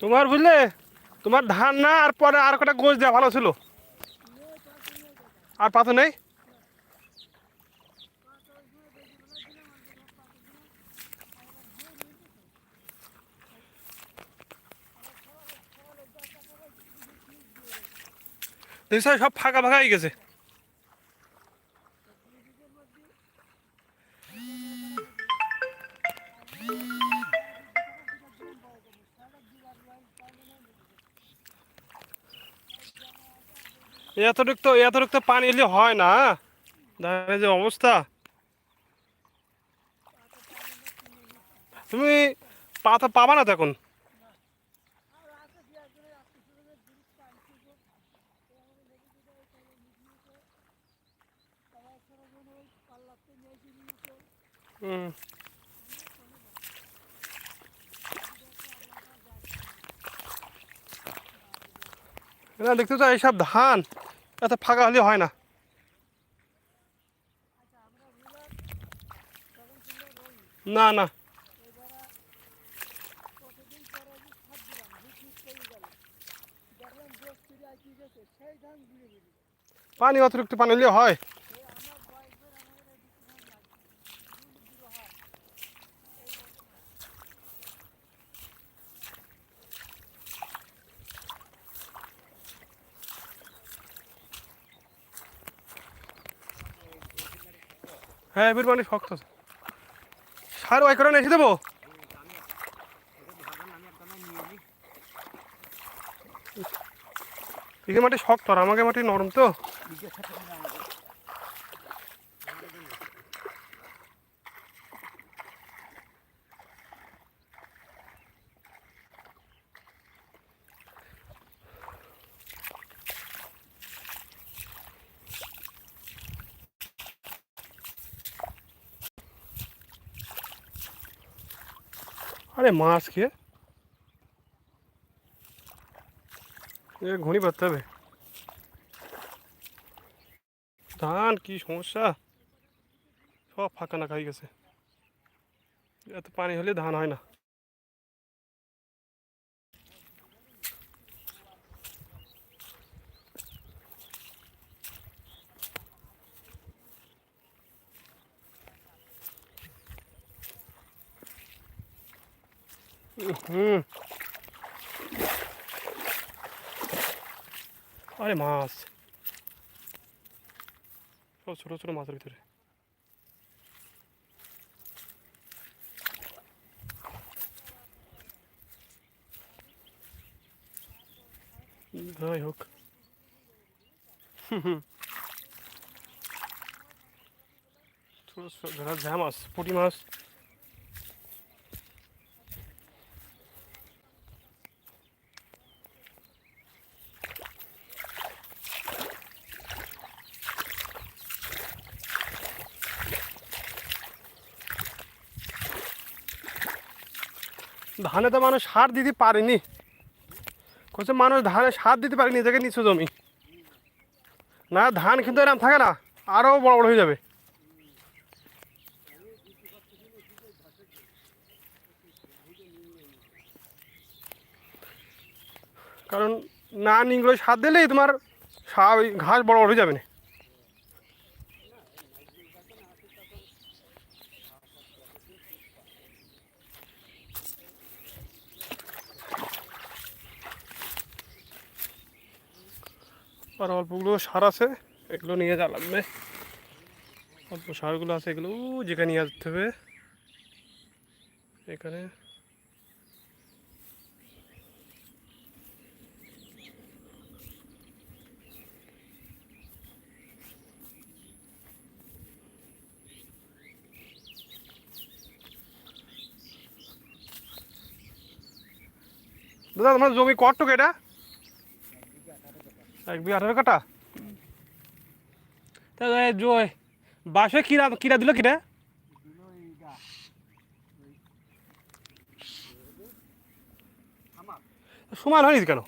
তোমার বুঝলে? তোমার ধান না, আর পরে আর কটা গোছ দেওয়া ভালো ছিল। আর পাতো নেই? সব ফাঁকা ফাঁকা হয়ে গেছে। এতটুক তো এতটুক তো পানি এলে হয় না। ধানের যে অবস্থা। তুমি পাতা পাবা না তো এখন? হুম। না, দেখতে তো এইসব ধান। এত ফাঁকা হলে হয় না। না না। পানি অতিরিক্ত পানি হলে হয়। হ্যাঁ এবার মানে শক্ত। সার ওয়াই করে এসে দেবো। এখানে মাটি শক্ত আর আমাকে মাটি নরম তো। আরে মাছ খেয়ে এ ঘুনি পারতে হবে ধান কি সমস্যা সব ফাঁকা না খাই গেছে এত পানি হলে ধান হয় না হুম আরে মাছ সব ছোট ছোট মাছের ভিতরে যাই হোক হুম হুম ছোট ছোট ধরা ঝা মাছ পুঁটি মাছ ধানে তো মানুষ সার দিতে পারেনি। কোথাও মানুষ ধানে সার দিতে পারেনি, নিজেকে নিচু জমি। না, ধান কিন্তু এরকম থাকে না আরও বড় বড় হয়ে যাবে। কারণ না নিংগুলো সার দিলেই তোমার ঘাস বড় বড় হয়ে যাবে না। আর অল্পগুলো সার আছে, এগুলো নিয়ে যা লাগবে। অল্প সারগুলো আছে, এগুলো যেখানে নিয়ে যেতে হবে। এখানে। দাদা, তোমার জমি কটটুক এটা এক কাটা তা বাসে কিরা দিল কিরা? সমান হয়নি কেন।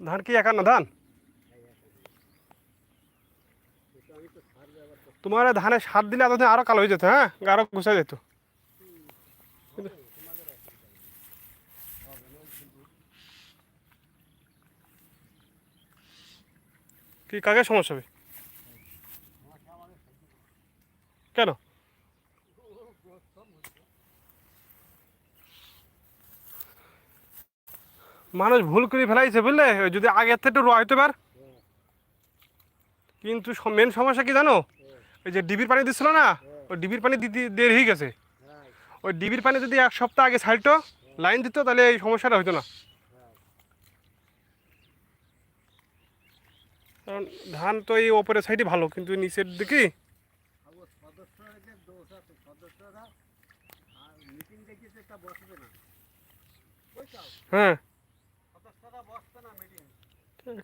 ধান কি একান্ন ধান কিন্তু আমি তো সার ব্যবহার করছি তোমার ধানে সার দিলে এতদিন আরও কালো হয়ে যেত হ্যাঁ? আরও গুছা যেত। কি, কাকে সমস্যা হবে? কেন? মানুষ ভুল করে ফেলাইছে বুঝলে? যদি আগের থেকে রোয়া হইতে পার। কিন্তু মেন সমস্যা কি জানো? ওই যে ডিবির পানি দিচ্ছিল না, ওই ডিবির পানি দিতে দেরি হয়ে গেছে। ওই ডিবির পানি যদি এক সপ্তাহ আগে ছাড়তো, লাইন দিত, তাহলে এই সমস্যাটা হতো না। কারণ ধান তো এই ওপরের সাইডে ভালো, কিন্তু নিচের দিকে হ্যাঁ।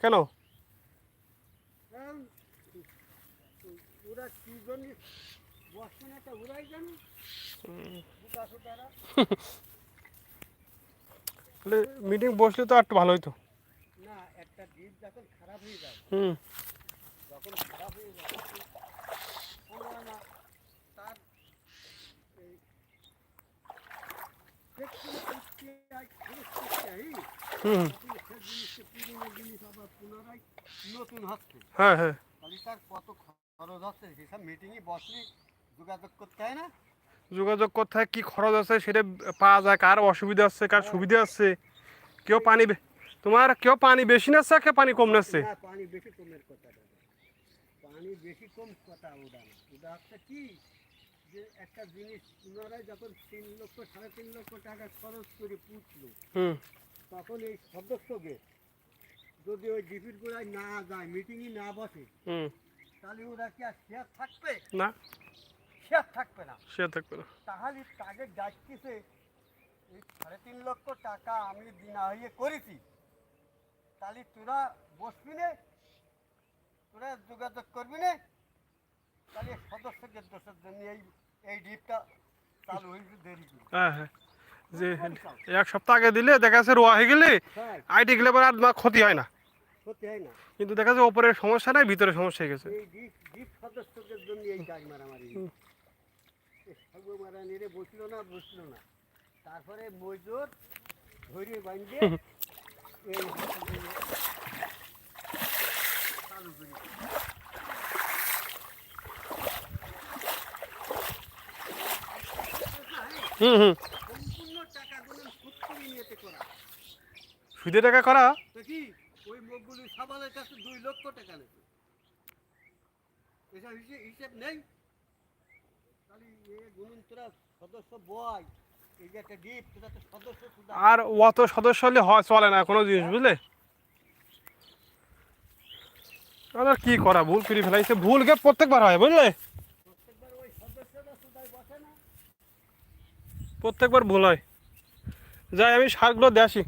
কেন? ওরা কি জন্য বসবে না তা ওরাই জানে। বুকা সুতারা তাহলে মিটিং বসলে তো একটু ভালো হতো না একটা দ্বীপ যখন খারাপ হয়ে যায় হুম। যখন খারাপ হয়ে যায় তার হুম। তখন সে খরচ হচ্ছে সেসব মিটিংয়ে বসলে যোগাযোগ করতে হয় না? যোগাযোগ কোথায় কি খরচ আছে সেটা পাওয়া যায় কার অসুবিধা আছে কার সুবিধা আছে কেউ পানি তোমার কেউ পানি বেশি নাচ্ছে কেউ পানি কম নাচ্ছে পানি বেশি কমের কথা পানি বেশি কম কথা ওটা না ওটা হচ্ছে কি? যে একটা জিনিস যখন তিন লক্ষ সাড়ে তিন লক্ষ টাকা খরচ করে পুঁতলো হুম। তখন এই সদস্যকে যদি ওই ডিপির গোড়ায় না যায় মিটিংয়ে না বসে হুম। তাহলে ওরা কি আর শেয়ার থাকবে? না। শেয়ার থাকবে না। থাকবে না। তাহলে তাকে এই সাড়ে তিন লক্ষ টাকা আমি দিনা হয়ে করেছি। তাহলে তোরা বসবি নে তোরা যোগাযোগ করবি নে। তাহলে সদস্যদের দোষের জন্য এই এই ডিপটা চালু হয়েছে দেরি হ্যাঁ হ্যাঁ। যে এক সপ্তাহ আগে দিলে দেখা যাচ্ছে রোয়া হয়ে গেলে হ্যাঁ। আইটি গেলে পরে আর ক্ষতি হয় না। সত্যি হয় না? কিন্তু দেখা যাচ্ছে ওপরের সমস্যা নাই ভিতরে সমস্যা হয়ে গেছে। এই ডিপ ডিপ সদস্যদের জন্য এই মারামারি। সর্ব বসল না বসল না। তারপরে মজুর ধরে বাঁধে এই চালু করি হুম টাকা করা তো কি ওই মুখগুলি সাবালের কাছে দুই লক্ষ টাকা এসব হিসেব হিসেব নেই। আর অত সদস্য হলে হয় চলে না কোনো জিনিস বুঝলে? আর কি করা ভুল করে ফেলাইছে। ভুলকে প্রত্যেকবার হয় বুঝলে? প্রত্যেকবার ভুল হয়। যাই আমি সারগুলো দিয়ে আসি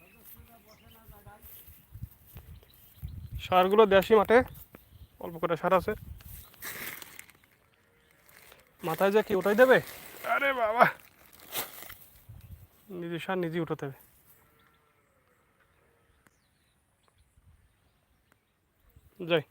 সদস্যরা বসে না জায়গায় সারগুলো দেশি মাঠে। অল্প করে সার আছে। মাথায় যে কি ওটাই দেবে? আরে বাবা। নিজে সার নিজেই উঠাতে হবে। যাই।